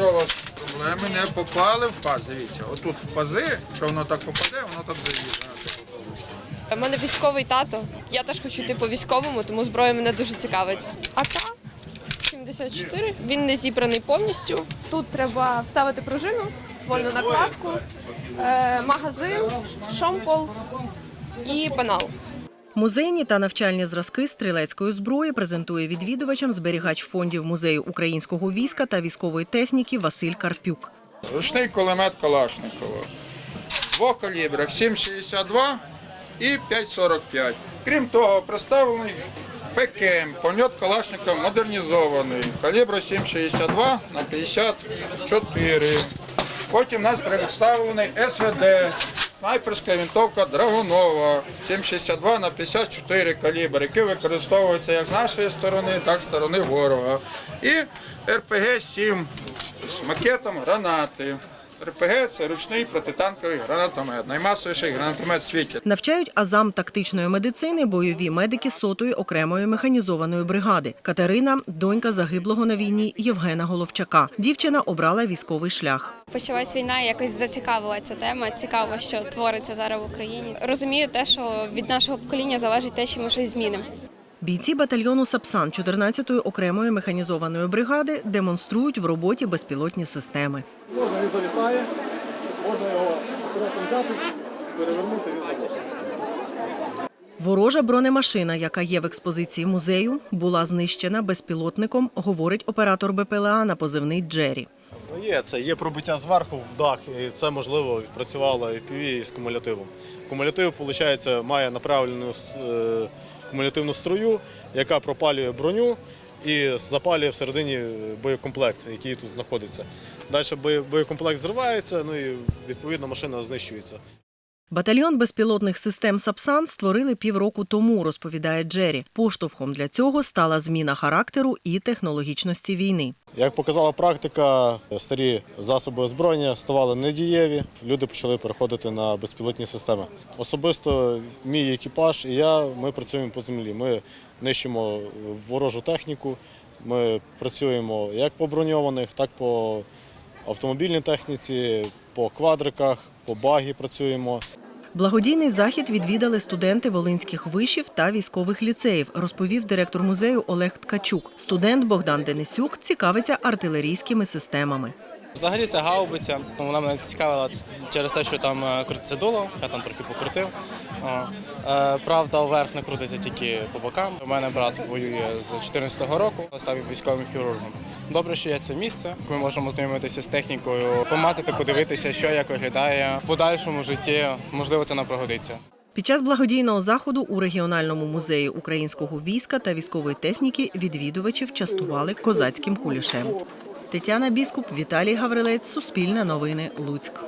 що у вас проблеми не попали в паз. Дивіться, отут в пази, що воно так попаде, воно так заїде. У мене військовий тато. Я теж хочу йти по військовому, тому зброя мене дуже цікавить. АК 74. Він не зібраний повністю. Тут треба вставити пружину, ствольну накладку, е, магазин, шомпол і пенал. Музейні та навчальні зразки стрілецької зброї презентує відвідувачам зберігач фондів музею українського війська та військової техніки Василь Карпюк. Ручний кулемет Калашникова. В двох калібрах 7,62 і 5,45. Крім того, представлений ПКМ, польот Калашникова модернізований. Калібру 7,62 на 54. Потім у нас представлений СВД, снайперська винтовка Драгунова 7,62 на 54 калібр, який використовується як з нашої сторони, так і з сторони ворога. І РПГ-7 з макетом гранати. РПГ це ручний протитанковий гранатомет, наймасовіший гранатомет в світі. Навчають азам тактичної медицини бойові медики сотої окремої механізованої бригади. Катерина – донька загиблого на війні Євгена Головчака. Дівчина обрала військовий шлях. Почалась війна, якось зацікавила ця тема. Цікаво, що твориться зараз в Україні. Розумію те, що від нашого покоління залежить те, що ми щось змінимо. Бійці батальйону Сапсан 14-ї окремої механізованої бригади демонструють в роботі безпілотні системи. Можна він завітає, можна його взяти, перевернути він заводить. Ворожа бронемашина, яка є в експозиції музею, була знищена безпілотником, говорить оператор БПЛА на позивний Джері. Ну, є це, є пробиття зверху в дах, і це можливо відпрацювало FPV з кумулятивом. Кумулятив, виходить, має направлену е, кумулятивну струю, яка пропалює броню і запалює всередині боєкомплект, який тут знаходиться. Далі боєкомплект зривається, ну і відповідно машина знищується. Батальйон безпілотних систем Сапсан створили півроку тому, розповідає Джері. Поштовхом для цього стала зміна характеру і технологічності війни. Як показала практика, старі засоби озброєння ставали недієві. Люди почали переходити на безпілотні системи. Особисто мій екіпаж і я ми працюємо по землі. Ми нищимо ворожу техніку. Ми працюємо як по броньованих, так по автомобільній техніці, по квадриках, по багі працюємо. Благодійний захід відвідали студенти волинських вишів та військових ліцеїв, розповів директор музею Олег Ткачук. Студент Богдан Денисюк цікавиться артилерійськими системами. Взагалі це гаубиця. Вона мене цікавила через те, що там е, крутиться дуло, я там трохи покрутив. Е, Правда, вверх не крутиться тільки по бокам. У мене брат воює з 2014 року, став військовим хірургом. Добре, що є це місце. Ми можемо знайомитися з технікою, помацати, подивитися, що як виглядає в подальшому житті. Можливо, це нам пригодиться. Під час благодійного заходу у регіональному музеї українського війська та військової техніки відвідувачів частували козацьким кулішем. Тетяна Біскуп, Віталій Гаврилець, Суспільне новини, Луцьк.